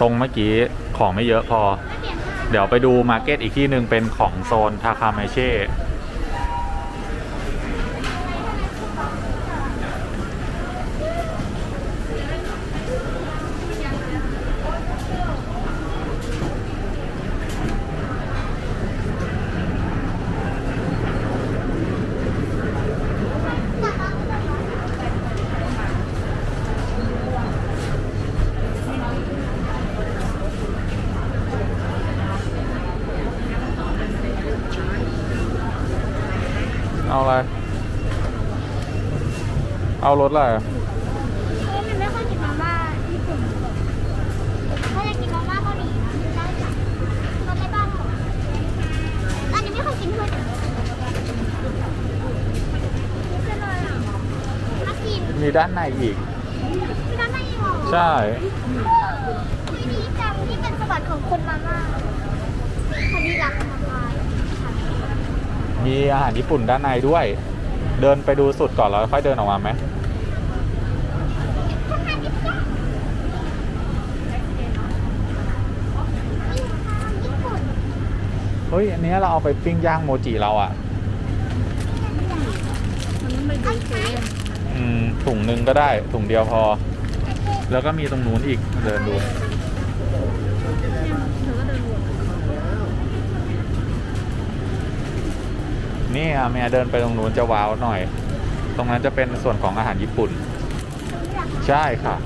ตรงเมื่อกี้ของไม่เยอะพอ เดี๋ยวไปดูมาร์เก็ตอีกที่หนึ่งเป็นของโซนทาคาเมเช่ รถอะไรอะเพราะว่ามันไม่ค่อยกินมาม่าญี่ปุ่นถ้าอยากกินมาม่าเกาหลีนะได้จ้ะทำได้บ้างเหรออันนี้ไม่ค่อยกินด้วยนี่คืออะไรอะน่ากินมีด้านในอีกไม่น่าไม่หรอใช่ที่นี้จังที่เป็นสมบัติของคนมาม่าคนนี้รักมาม่ามีอาหารญี่ปุ่นด้านในด้วย เดินไปดูสุดก่อนแล้วค่อยเดินออกมาไหม ทำงานญี่ปุ่นญี่ปุ่น เฮ้ย อันนี้เราเอาไปปิ้งย่างโมจิเราอะ่ะมันไม่ดูเค็มอืมถุงหนึ่งก็ได้ ถุงเดียวพอ แล้วก็มีตรงนู้นอีกเดินดู เธอก็เดินวนนี่อะเมียเดินไปตรงนู้นจะว้าวหน่อย ตรงนั้นจะเป็นส่วนของอาหารญี่ปุ่น ใช่ค่ะ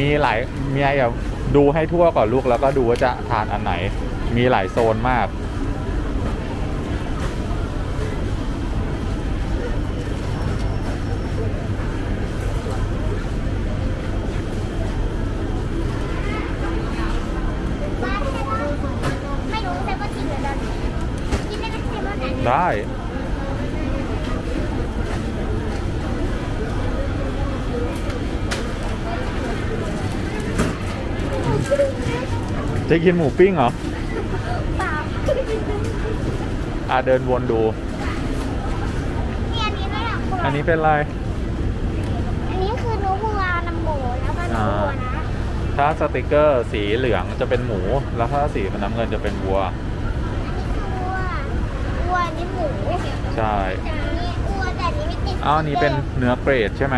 มีหลายมีอย่าดูให้ทั่วก่อนลูกแล้วก็ดูว่าจะทานอันไหน มีหลายโซนมากไม่รู้นกินได้ไหมเซเว่นไหน ได้ จะกินหมูปิ้งเหรอเปล่าอะเดินวนดูนี่อันนี้ไม่หรอกคุณอันนี้เป็นอะไร อันนี้คือนูบัวนำโบแล้วก็นูบัวนะถ้าสติกเกอร์สีเหลืองจะเป็นหมู แล้วถ้าสีน้ำเงินจะเป็นวัว อันนี้คือวัววัวอันนี้หมูใช่แต่อันนี้วัวแต่อันนี้ไม่ติดอ้าวอันนี้เป็นเนื้อเกรดใช่ไหม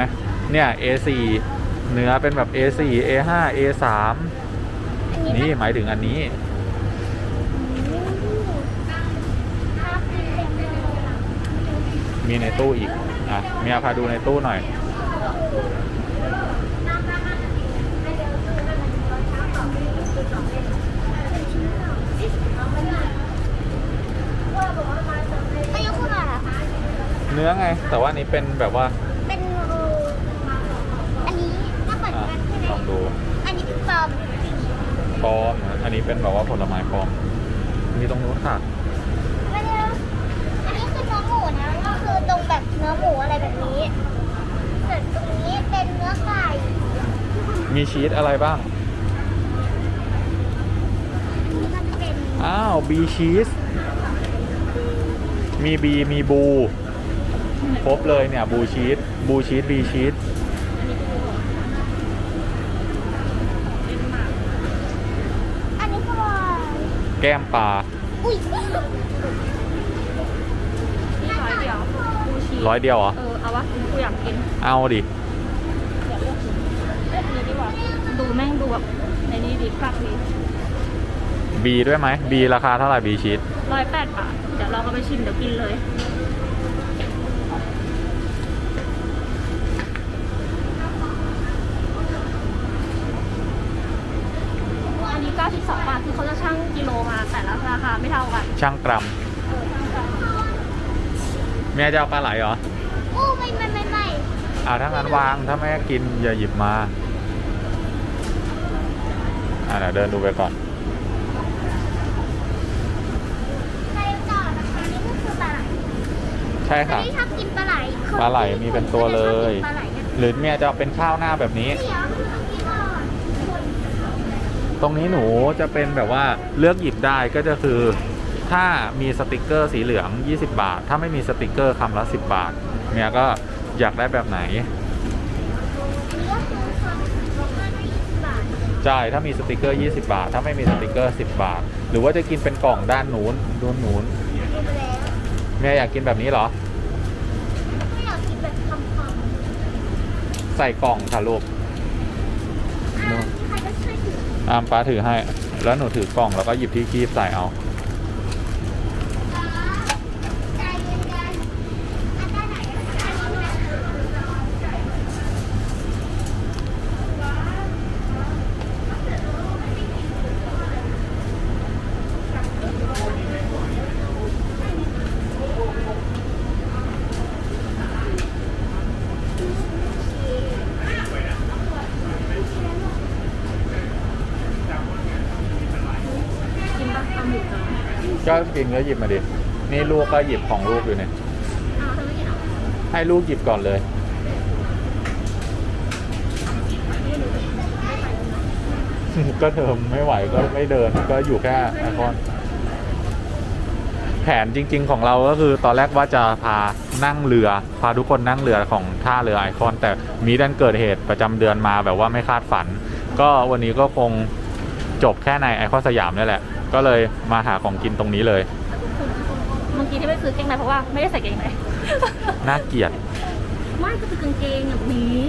เนี่ย A4 เนื้อเป็นแบบ A4 A5 A3 อั นี้หมายถึงอันนี้มีในตู้อีก อะ เมียพาดูในตู้หน่อย เนื้อไง แต่ว่านนี้เป็นแบบว่า เป็นเอออันนี้ถ้าเปิด อะ กันใช่ไหม ลองดู อันนี้เป็นปลอม ปลอมนะอันนี้เป็นแบบว่าผลไม้ปลอม มีตรงนู้นค่ะ ไม่ได้อันนี้คือเนื้อหมูนะก็คือตรงแบบเนื้อหมูอะไรแบบนี้ส่วนตรงนี้เป็นเนื้อไก่มีชีสอะไรบ้างอันนี้ก็จะเป็นอ้าวบีชีส มีบีมีบู ครบเลยเนี่ย บูชีส บูชีสบีชีส อันนี้คืออะไร แก้มปลาอุ้ยนี่ร้อยเดียวดูชีสร้อยเดียวเหรอ เออ เอาวะกูอยากกินเอาดิเดี๋ยวเลือกกินเอ้ยนี่ดีกว่าดูแม่งดูแบบในนี้ดีคลักดีบีด้วยไหมบีราคาเท่าไหร่บีชีสร้อยแปดบาทเดี๋ยวเราก็ไปชิมเดี๋ยวกินเลย อันนี้ 92 บาท คือเขาจะชั่งกิโลมา แต่ละ ราคาไม่เท่ากันช่างกรัมเออชั่งกันแม่จะเอาปลาไหลเหรอโอ้ไม่ไม่ไม่ไม่อ่าถ้างั้นวางถ้าแม่กินอย่าหยิบมาอ่าเดี๋ยวเดินดูไปก่อน ใครจอดนะคะนี่ก็คือปลาไหลใช่ค่ะ ไม่ชอบกินปลาไหลปลาไหลมีเป็นตัวเลยปลาไหลเนี่ยหรือเมียจะเอาเป็นข้าวหน้าแบบนี้ เดี๋ยวมันต้องกินก่อน ตรงนี้หนูจะเป็นแบบว่าเลือกหยิบได้ก็จะคือ ถ้ามีสติกเกอร์สีเหลือง 20 บาท ถ้าไม่มีสติกเกอร์คำละ 10 บาทเมียก็อยากได้แบบไหนอันนี้ก็คือความลดให้20บาทใช่ถ้ามีสติกเกอร์ 20 บาท ถ้าไม่มีสติกเกอร์ 10 บาท หรือว่าจะกินเป็นกล่องด้านนู้นนู้นนู้นกินไปแล้วเมียอยากกินแบบนี้เหรอไม่อยากกินแบบคำใส่กล่องค่ะลูก ๆอะใครก็ช่วยถื ออามป้าถือให้ แล้วหนูถือกล่องแล้วก็หยิบที่คีบใส่เอา ใจเย็นๆอันด้านไหนอะอันนี้ไหม กินปะปลาหมึกเหรอ ก็กินก็หยิบมาดิ นี่ลูกก็หยิบของลูกอยู่เนี่ย ให้ลูกหยิบก่อนเลย ก็เดิมไม่ไหวก็ไม่เดินก็อยู่แค่ไอคอนแผนจริง ๆ ของเราก็คือตอนแรกว่าจะพานั่งเรือ พาทุกคนนั่งเรือของท่าเรือไอคอน แต่มีดันเกิดเหตุประจำเดือนมาแบบว่าไม่คาดฝัน ก็วันนี้ก็คง จบแค่ในไอคอนสยามนี่แหละ ก็เลยมาหาของกินตรงนี้เลย เมื่อกี้ที่ไปซื้อเกงในเพราะว่าไม่ได้ใส่เกงในน่าเกลียด ไม่ก็คือกางเกงแบบนี้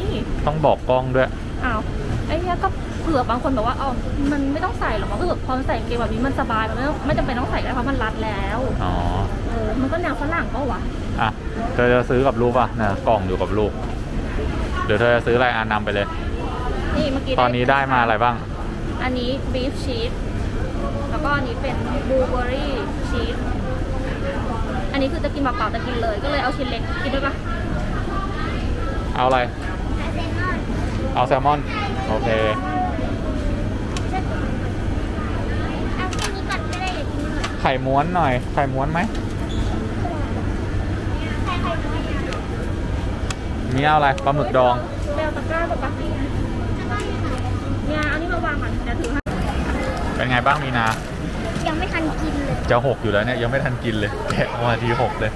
ต้องบอกกล้องด้วย อ้าวไอ้เนี้ยก็เผื่อบางคนบอกว่าอ๋อมันไม่ต้องใส่หรอกมันก็แบบพอใส่กางเกงแบบนี้มันสบายมันไม่ต้องไม่จำเป็นต้องใส่ก็ได้เพราะมันรัดแล้วอ๋อ เออมันก็แนวฝรั่งปะวะอะ เธอจะซื้อกับลูกป่ะนะกล่องอยู่กับลูกเดี๋ยวเธอจะซื้ออะไรอ่านนำไปเลย นี่เมื่อกี้ตอนนี้ได้มาอะไรบ้าง อันนี้บีฟชีสแล้วก็อันนี้เป็นบลูเบอร์รี่ชีสอันนี้คือจะกินเปล่าๆจะกินเลย ก็เลยเอาชิ้นเล็กกินด้วยปะเอาอะไรไอเซนอนเอาแซลมอน โอเค เอาแค่นี้ก่อนก็ได้อย่ากินหมดไข่ม้วนหน่อย ไข่ม้วนไหมใครใครน้อยอะมีเอาอะไรปลาหมึกดอง เบลตะกร้าแบบปะเนี่ยอันนี้มา วางก่อนเดี๋ยวถือให้เป็นไงบ้างมีนา ยังไม่ทันกินเลย จะหกอยู่แล้วเนี่ยยังไม่ทันกินเลยแกะออกมาทีหกเลย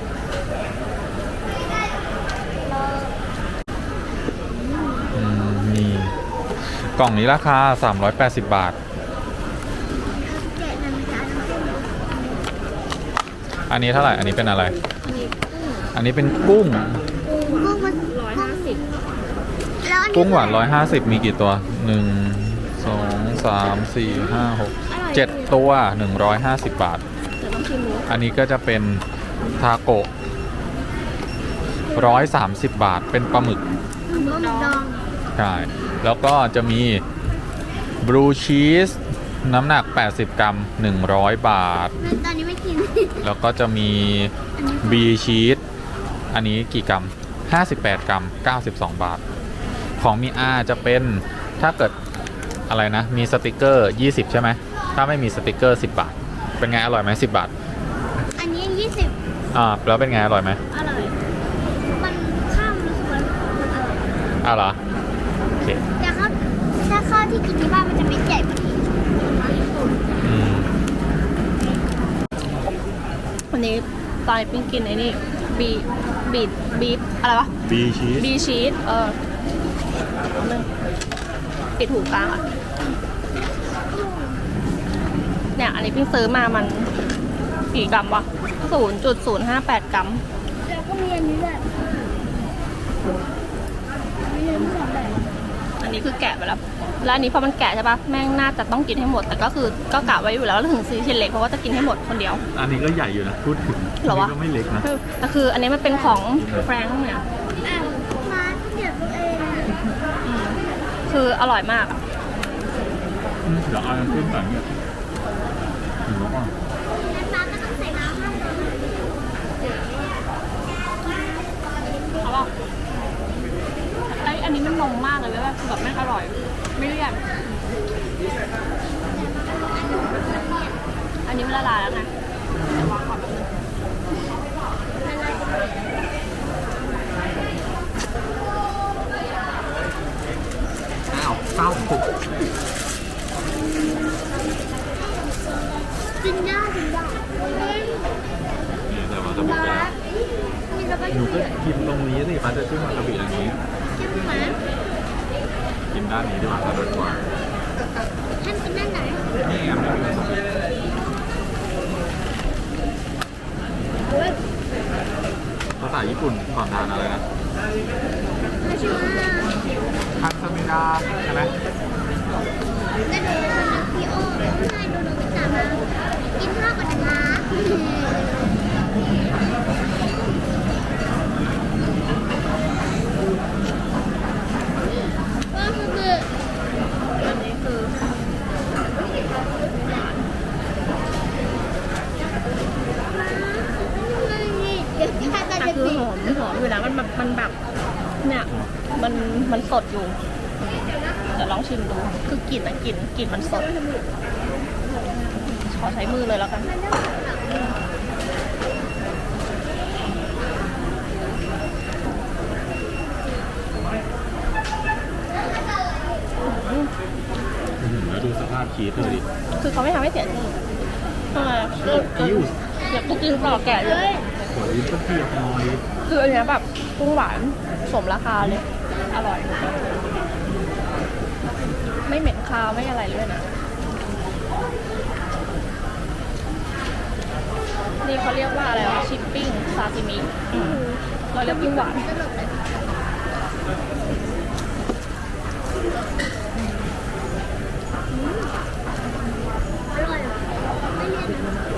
อืมมีกล่องนี้ราคา 380 บาท แกะน้ำตาลน้ำส้มอันนี้เท่าไหร่ อันนี้เป็นอะไร อันนี้กุ้งอันนี้เป็นกุ้ง กุ้งมันร้อยห้าสิบแล้วอันนี้กุ้งหวาน 150 มีกี่ตัว 1 2 3 4 5 6 7ตัว150บาทเดี๋ยวต้องชิมดูอันนี้ก็จะเป็นทาโกะ130บาทเป็นปลาหมึกหมูดองใช่แล้วก็จะมีบลูชีสน้ำหนัก 80 กรัม 100 บาทงั้นตอนนี้ไม่กิน แล้วก็จะมีบีชีสอันนี้กี่กรัม 58 กรัม 92 บาท ของมีอาจะเป็นถ้าเกิด อะไรนะ มีสติกเกอร์ 20 ใช่ไหม ถ้าไม่มีสติกเกอร์ 10 บาท เป็นไงอร่อยไหม10 บาท อันนี้ยี่สิบอ่า แล้วเป็นไงอร่อยไหมอร่อย มันข้ามรู้สึกว่ามันอร่อยอ้าวเหรอ โอเค แต่ข้าวถ้าข้าวที่กินที่บ้านมันจะเม็ดใหญ่กว่านี้อืม วันนี้ตอนนี้ปิ้งกินไอ้นี่บีบีบีฟอะไรวะบีชีสบีชีสเออเอาหนึ่งปิดหูกลางอะ เนี่ย อันนี้เพิ่งซื้อมามันกี่กรัมวะศูนย์จุดศูนย์ห้าแปดกรัมแล้วก็มีอันนี้แบบมีอันนี้แบบอันนี้คือแกะไปแล้ว แล้วอันนี้พอมันแกะใช่ปะแม่งน่าจะต้องกินให้หมด แต่ก็คือก็กะไว้อยู่แล้วแล้วถึงซื้อชิ้นเล็กเพราะว่าจะกินให้หมดคนเดียว อันนี้ก็ใหญ่อยู่นะพูดถึงเหรอวะนนี้ก็ไม่เล็กนะแต่คืออันนี้มันเป็นของแฟรงค์เนี่ยอะมาเดี๋ยวตัวเองอืมคืออร่อยมากอะอืมเดี๋ยวเอาน้ำจิ้มก่อนเนี่ยหนูก่อน แล้วน้ำก็ต้องใส่น้ำให้ เอาป่ะไอ อันนี้มันนมมากเลยเว้ยแบบแบบแม่งอร่อย ไม่เลี่ยนอันนี้มันละลายแล้วไงเดี๋ยววางก่อนแป๊บนึงอ้าวข้าวสุกกินได้กินได้เล่นนี่แต่ว่าจะบอกบาว่าสนี่เราก็หนูก็เขียนกินตรงนี้สิฟ้าจะขึ้นวาซาบิอันนี้ จิ้มหมากินด้านนี้ดีกว่าถนัดกว่าท่านกินด้านไหนนี่ไงไม่มีวาซาบิเฮ้ยภาษาญี่ปุ่นก่อนทานอะไรนะมาชิมมาคันซามิดาใช่ไหมแล้วหนูนักพี่โอ้ใช่หนูหนูก็ตามมากินข้าวก่อนนะคะว่าคือคือ อันนี้คือ เดี๋ยวพี่ชายจะ แต่ จะ คือ ติด หอมหอมอยู่นะ มันแบบมันแบบเนี่ยมันมันสดอยู่เดี๋ยวลองชิมดู คือกลิ่นอะกลิ่นกลิ่นมันสด ขอใช้มือเลยแล้วกัน อื้อหือแล้วดูสภาพชีสเลยดิคือเขาไม่ทำให้เสียที่ทำไมอะคือกิ้วอยากกินต่อแก่เลย ขอยิ้มก็เทียบน่อยคืออันเนี้ยแบบกุ้งหวานสมราคาเลย อร่อย ไม่เหม็นคาวไม่อะไรเลยนะ นี่เขาเรียกว่าอะไรวะชิปปิ้งซาซิมิเราเรียกปิ้งหวานอร่อย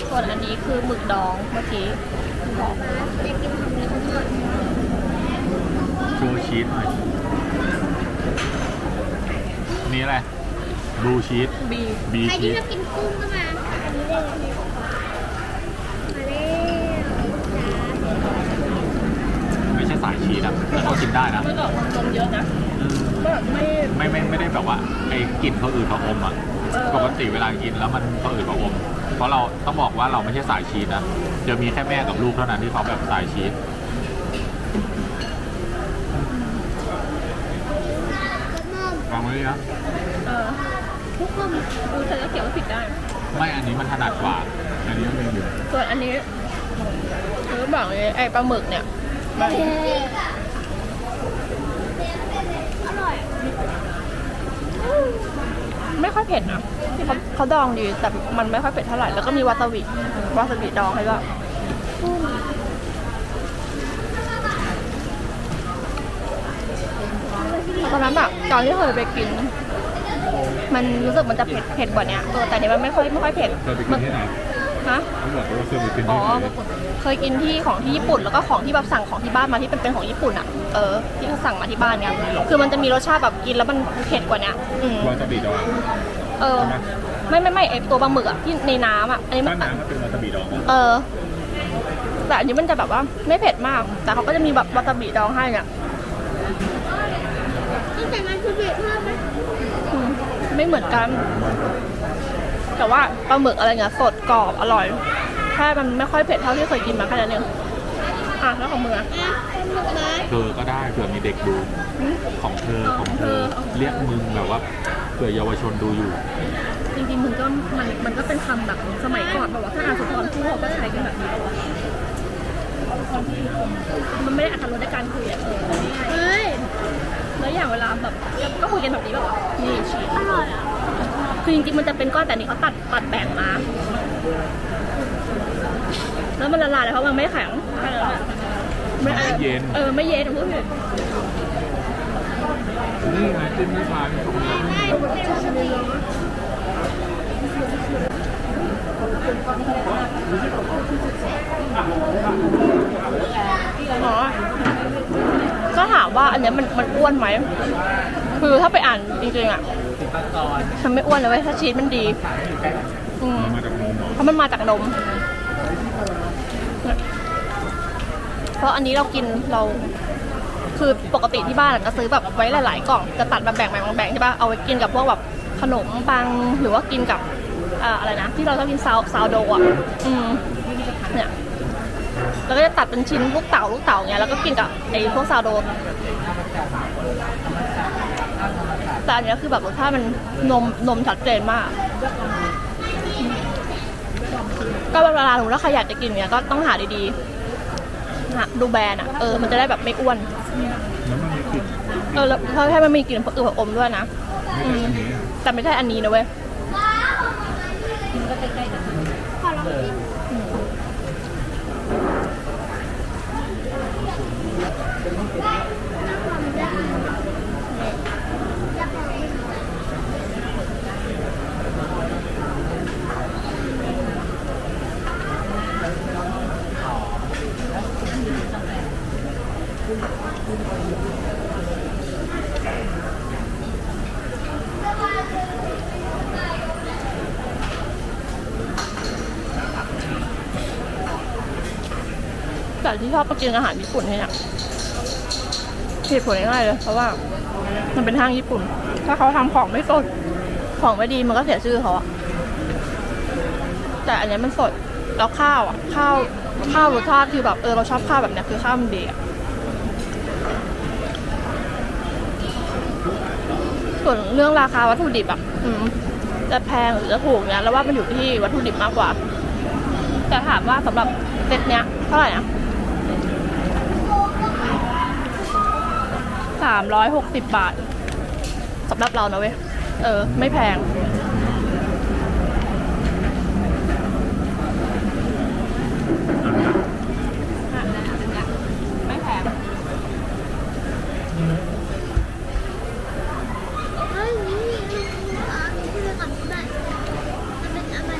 ส่วนอันนี้คือหมึกดองเมื่อกี้ บอกอยากกินของเล็กทอดโชว์ชีสหน่อยนี่อะไรบลูชีสบีบีใครชีที่สชอบกินกุ้งก็มาอันนี้ได้เลยมาเร็วไม่ใช่สายชีสอะแต่เขากินได้นะไม่ออกนมเยอะนะอืมแบบไม่ไม่ไม่ไม่ได้แบบว่าไอ้กลิ่นเขาอืดเขาอมอะเออ ปกติเวลากินแล้วมันเขาอืดเขาอม เพราะเราต้องบอกว่าเราไม่ใช่สายชีสนะจะมีแค่แม่กับลูกเท่านั้นที่เขาแบบสายชีสกระหม่อมฟังไว้ดีนะเออทุกคนดูแต่จะเขียวว่าผิดได้ ไม่อันนี้มันถนัดกว่า อันนี้มันอยู่ส่วนอันนี้คือบอกเลยไอ้ปลาหมึกเนี่ยมันอร่อย ไม่ค่อยเผ็ดนะ เขาเขาดองดีแต่มันไม่ค่อยเผ็ดเท่าไหร่แล้วก็มีวาซาบิวาซาบิดองให้ด้วยตอนนั้นแบบตอนที่เคยไปกิน มันรู้สึกมันจะเผ็ดเผ็ดกว่าเนี้ยเออแต่อันนี้มันไม่ค่อยไม่ค่อยเผ็ดเคยไปกินที่ไหนฮะเขาบอกว่าเคยไปกินอ๋ที่อไหนเคยกินที่ของที่ญี่ปุ่นแล้วก็ของที่แบบสั่งของที่บ้านมาที่เป็นเป็นของญี่ปุ่นอะเออที่เขาสั่งมาที่บ้านเนี่ยคือมันจะมีรสชาติแบบกินแล้วมันเผ็ดกว่าเนี้ยอืมวาซาบิดอง เออ ไม่ไม่ไม่ไอตัวปลาหมึกอะที่ในน้ำอะอันนี้มัถ้านน้ำมันเป็นวาซาบิดองเออ แต่อันนี้มันจะแบบว่าไม่เผ็ดมาก แต่เขาก็จะมีแบบวาซาบิดองให้เนี่ยตั้งแต่มันคือเผ็ดเพิ่มไหมอืมไม่เหมือนกัน แต่ว่าปลาหมึกอะไรเงี้ยสดกรอบอร่อยแค่มันไม่ค่อยเผ็ดเท่าที่เคยกินมาแค่นั้นเอง อะแล้วของมืออะอะเป็นหมึกไม้เธอก็ได้เผื่อมีเด็กดูของเธอ ของเธอ เรียกมึงแบบว่าเผื่อเยาวชนดูอยู่ จริงๆมึงก็มันมันก็เป็นคำแบบสมัยก่อนแบบว่าถ้าอ่านสุนทรภู่เขาก็ใช้กันแบบนี้ปะวะมันไม่ได้อัตรสในการคุยอะเออแต่นี่ไงเฮ้ยแล้วอย่างเวลาแบบก็คุยกันแบบนี้แบบว่านี่ชีสอร่อยอะคือจริงๆมันจะเป็นก้อนแต่อันนี่เขาตัดตัดแบ่งมา แล้วมันละลายเลยเพราะมันไม่แข็งแค่นั้นแหละไม่เย็น เออไม่เย็นพูดผิดนี่ไงจิ้มไม่ฟ้าตรงนี้ได้เป็นวาซาบิอ๋อก็ถามว่าอันเนี้ยมันมันอ้วนไหม คือถ้าไปอ่านจริงๆอะมันไม่อ้วนเลยเว้ยถ้าชีสมันดี อืมมาจากนมเหรอเพราะมันมาจากนม เพราะอันนี้เรากินเรา คือปกติที่บ้านอะจะซื้อแบบไว้หลาย ๆ กล่องจะตัดมาแบ่งแบ่งแบ่งใช่ปะเอาไว้กินกับพวกแบบขนมปังหรือว่ากินกับอะไรนะที่เราชอบกินซาวซาวโดอะอืมเนี่ยแล้วก็จะตัดเป็นชิ้นลูกเต๋าลูกเต๋าเงี้ยแล้วก็กินกับไอ้พวกซาวโดแต่อันนี้คือแบบรสชาติมันนมนมชัดเจนมาก ก็เวลาหนูถ้าใครอยากจะกินเนี้ยก็ต้องหาดีๆฮะดูแบรนด์อะเออมันจะได้แบบไม่อ้วนแล้วมันมีกลิ่นเออแล้วถ้าให้มันมีกลิ่นผะอือผะอมด้วยนะไม่ใช่อันนี้แต่ไม่ใช่อันนี้นะเว้ย ขอลองชิม แต่ที่ชอบไปกินอาหารญี่ปุ่นเนี่ยเหตุผลง่ายๆเลย เพราะว่ามันเป็นห้างญี่ปุ่น ถ้าเขาทำของไม่สด ของไม่ดีมันก็เสียชื่อเขาอะแต่อันนี้มันสด แล้วข้าวอะข้าวข้าวรสชาติคือแบบเออเราชอบข้าวแบบเนี้ยคือข้าวมันดีอะส่วนเรื่องราคาวัตถุดิบอะจะแพงหรือจะถูกเนี่ยแล้วว่ามันอยู่ที่วัตถุดิบมากกว่า แต่ถามว่าสำหรับเซตเนี้ยเท่าไหร่นะ สามร้อยหกสิบบาทสำหรับเรานะเว้ย เออ ไม่แพง ไม่แพง เฮ้ยนี่อะนี่คือก่อนก็ได้มันเป็นอะไร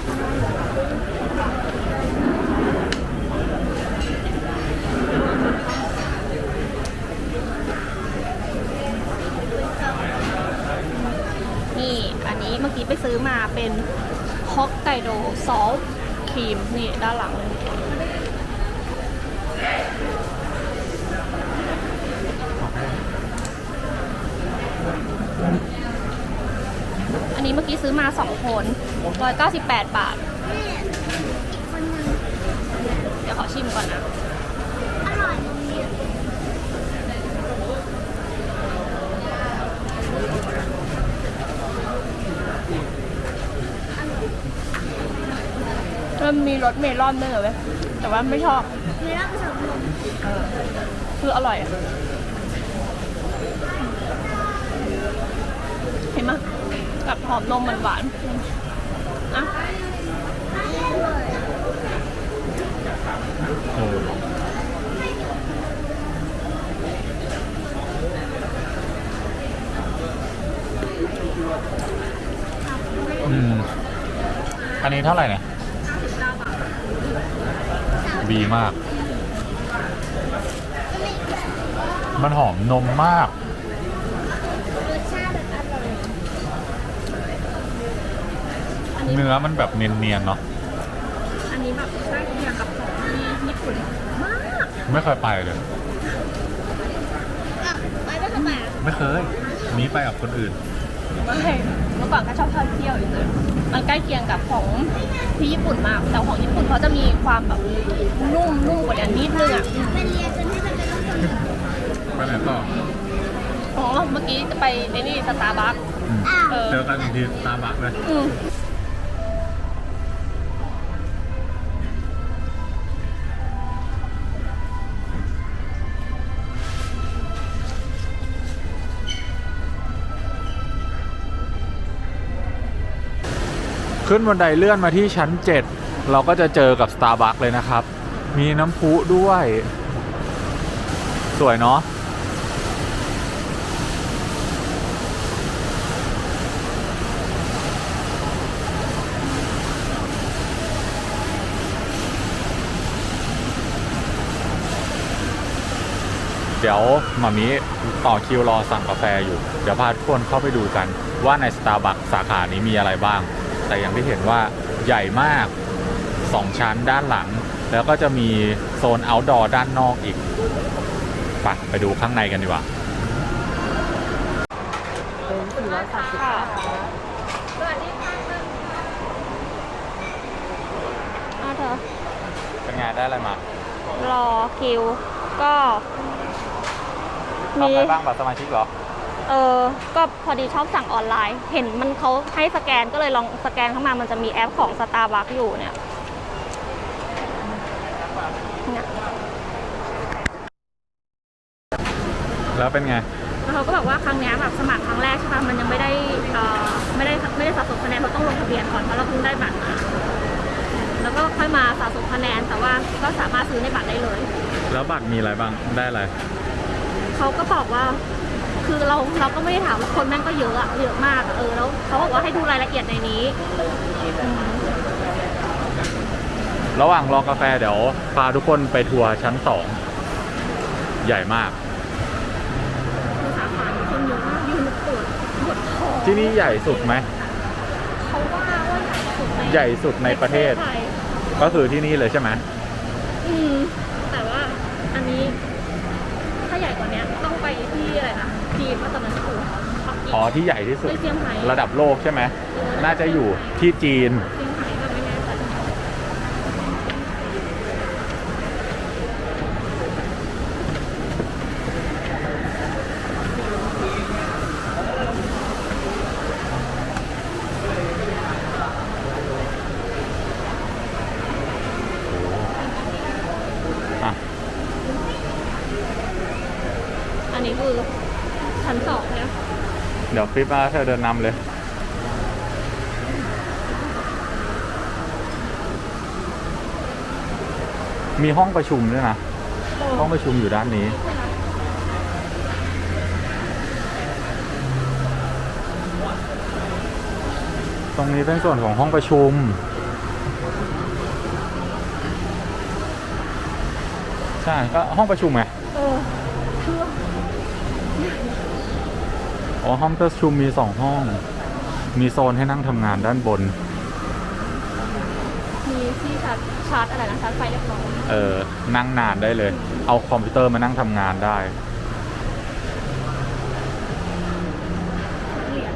นี่ อันนี้เมื่อกี้ไปซื้อมาเป็นฮอกไกโด ซอสครีม นี่ ด้านหลังเลยอันนี้เมื่อกี้ซื้อมาสองคน 198 บาท คนหนึง เดี๋ยวขอชิมก่อนนะ อร่อยตรงนี้ มันมีรสเมลอนด้วยเหรอเว้ยแต่ว่าไม่ชอบ เมีรสผสมนมคืออร่อยอะเห็นไหมยกับหอมนมมันหวานอะอออืมอันนี้เท่าไหร่เนี่ย ดีมาก มันหอมนมมากรสชาติแบบอร่อยเนื้อมันแบบเนียนๆเนาะ อันนี้แบบใกล้เคียงกับของที่ญี่ปุ่นมากไม่เคยไปเลยอะไปก็ทำไมอะไม่เคยนี้ไปกับคนอื่น ไม่เมื่อก่อนก็ชอบเที่ยวอยู่เลยมันใกล้เคียงกับของที่ญี่ปุ่นมาก แต่ของญี่ปุ่นเขาจะมีความแบบนุ่มนุ่มกว่านี้นิดนึงอะเป็นเรียนจนไม่จำเป็นต้องทำไปไหนต่ออ๋อเมื่อกี้จะไปในนี่สตาร์บัคอ้าวเออเจอกันอีกทีตาบักเลย ขึ้นบันไดเลื่อนมาที่ชั้น 7 เราก็จะเจอกับ Starbucks เลยนะครับ มีน้ำพุด้วย สวยเนาะเดี๋ยวหมามีต่อคิวรอสั่งกาแฟอยู่ เดี๋ยวพาทุกคนเข้าไปดูกันว่าใน Starbucks สาขานี้มีอะไรบ้าง แต่อย่างที่เห็นว่าใหญ่มาก 2 ชั้นด้านหลัง แล้วก็จะมีโซน outdoor ด้านนอกอีกไปไปดูข้างในกันดีกว่าค่ะอะเธอเป็นไงได้อะไรมารอคิวก็ทำอะไรบ้างบัตรสมาชิกเหรอ เออก็พอดีชอบสั่งออนไลน์ เห็นมันเขาให้สแกนก็เลยลองสแกนเข้ามามันจะมีแอปของ Starbucks อยู่เนี่ยเนี่ยแล้วเป็นไง แล้วเขาก็บอกว่าครั้งเนี้ยแบบสมัครครั้งแรกใช่ปะมันยังไม่ได้เอ่อไม่ได้ไม่ได้สะสมคะแนนเขาต้องลงทะเบียนก่อนเพราะเราเพิ่งได้บัตรมาแล้วก็ค่อยมาสะสมคะแนนแต่ว่าก็สามารถซื้อในบัตรได้เลย แล้วบัตรมีอะไรบ้าง ได้อะไร เขาก็บอกว่า คือเราเราก็ไม่ได้ถามว่าคนแม่งก็เยอะอะเยอะมากอะเออแล้วเขาบอกว่าให้ดูรายละเอียดในนี้อืมระหว่างรอกาแฟเดี๋ยวพาทุกคนไปทัวร์ชั้นสองใหญ่มาก คือสาขาคนเยอะมากยืนปวดปวดคอที่นี่ใหญ่สุดไหม เขาว่าว่าใหญ่สุดในใหญ่สุดในประเทศไทยก็คือที่นี่เลยใช่ไหมอืมแต่ว่าอันนี้ ถ้าใหญ่กว่านี้ต้องไปที่อะไรนะ จีนเพราะตอนนั้นคือปักกิ่งอ๋อที่ใหญ่ที่สุด ไม่เซี่ยงไฮ้ ระดับโลกใช่ไหม น่าจะอยู่ที่จีน เซี่ยงไฮ้ก็ไม่แน่ใจ อะ อันนี้คือชั้นสองเนี่ย เดี๋ยว ฟิปมาเธอเดินนำเลย มีห้องประชุมด้วยนะ ห้องประชุมอยู่ด้านนี้ตรงนี้เป็นส่วนของห้องประชุม ใช่ก็ห้องประชุมไง ออคืออ๋อห้องประชุมมีสองห้อง มีโซนให้นั่งทำงานด้านบน มีที่ชาร์จชาร์จอะไรนะชาร์จไฟเรียบร้อยเออ นั่งนานได้เลย เอาคอมพิวเตอร์มานั่งทำงานได้ เหรียญ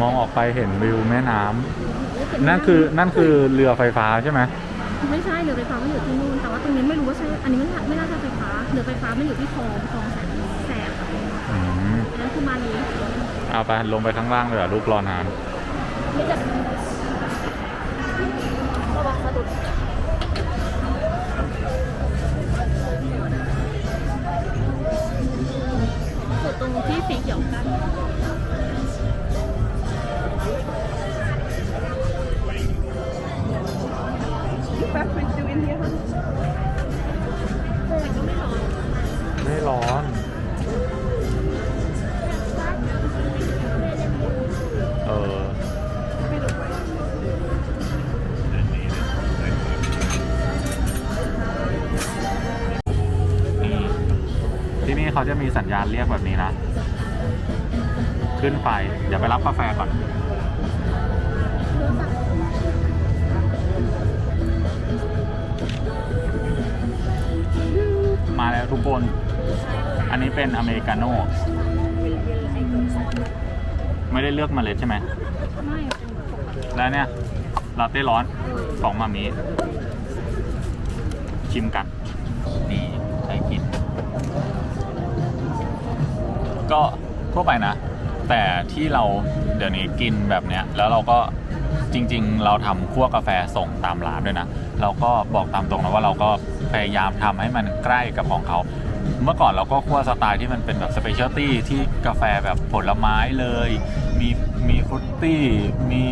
มองออกไปเห็นวิวแม่น้ำ นั่นคือนั่นคือเรือไฟฟ้าใช่ไหมไม่ใช่เรือไฟฟ้ามันอยู่ที่นู่นแต่ว่าตรงนี้ไม่รู้ว่าใช่อันนี้ไม่น่าไม่น่าจะไฟฟ้าเรือไฟฟ้ามันอยู่ที่คลองคลองแสนแสบอืมอันนั้นคือมานีเอาไปลงไปข้างล่างเลยเหรอลูกรอนานไม่จะระวังสะดุดสุดตรงที่สีเขียวกัน ร้อนเออนี่ที่นี่เขาจะมีสัญญาณเรียกแบบนี้นะ ขึ้นไป เดี๋ยวไปรับกาแฟก่อนมาแล้วทุกคน อันนี้เป็นอเมริกาโน่ ไม่ได้เลือกมเมล็ดใช่ไหม ไม่แล้วเนี่ยลาเต้ร้อนของมามีชิมกัน นี่ใช้กิน ก็ทั่วไปนะ แต่ที่เราเดี๋ยวนี้กินแบบเนี้ย แล้วเราก็จริง ๆ เราทำคั่วกาแฟส่งตามร้านด้วยนะ เราก็บอกตามตรงนะว่าเราก็พยายามทำให้มันใกล้กับของเขา เมื่อก่อนเราก็คั่วสไตล์ที่มันเป็นแบบสเปเชียลตี้ที่กาแฟแบบผลไม้เลย มีมีฟรุตตี้มี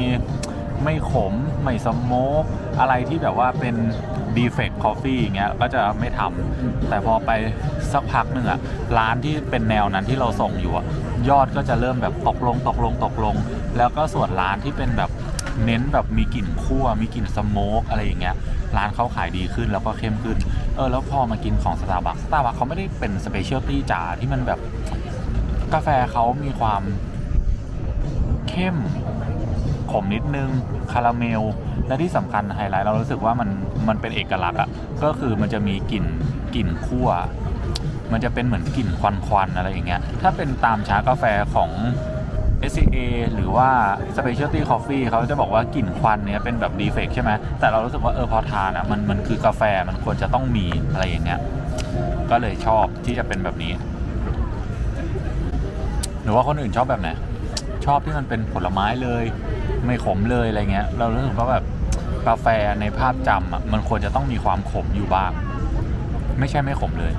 ไม่ขม ไม่สโมกอะไรที่แบบว่าเป็นดีเฟกต์คอฟฟี่อย่างเงี้ยก็จะไม่ทำแต่พอไปสักพักหนึ่งอะร้านที่เป็นแนวนั้นที่เราส่งอยู่อะยอดก็จะเริ่มแบบตกลงตกลงตกลง แล้วก็ส่วนร้านที่เป็นแบบเน้นแบบมีกลิ่นคั่วมีกลิ่นสโมกอะไรอย่างเงี้ย ร้านเขาขายดีขึ้นแล้วก็เข้มขึ้น เออแล้วพอมากินของสตาร์บัคสตาร์บัคเขาไม่ได้เป็นสเปเชียลตี้จ๋าที่มันแบบกาแฟเขามีความเข้มขมนิดนึงคาราเมล และที่สำคัญไฮไลท์เรารู้สึกว่ามันมันเป็นเอกลักษณ์อะ่ะก็คือมันจะมีกลิ่นกลิ่นคั่ว มันจะเป็นเหมือนกลิ่นควันควันๆอะไรอย่างเงี้ยถ้าเป็นตามชากาแฟของ SCA หรือว่า Specialty Coffee เขาจะบอกว่ากลิ่นควันเนี้ยเป็นแบบดีเฟกใช่ไหม แต่เรารู้สึกว่าเออพอทานอะมันมันคือกาแฟมันควรจะต้องมีอะไรอย่างเงี้ย ก็เลยชอบที่จะเป็นแบบนี้ หรือว่าคนอื่นชอบแบบไหน ชอบที่มันเป็นผลไม้เลย ไม่ขมเลยอะไรเงี้ย เรารู้สึกว่าแบบกาแฟในภาพจำอะมันควรจะต้องมีความขมอยู่บ้าง ไม่ใช่ไม่ขมเลย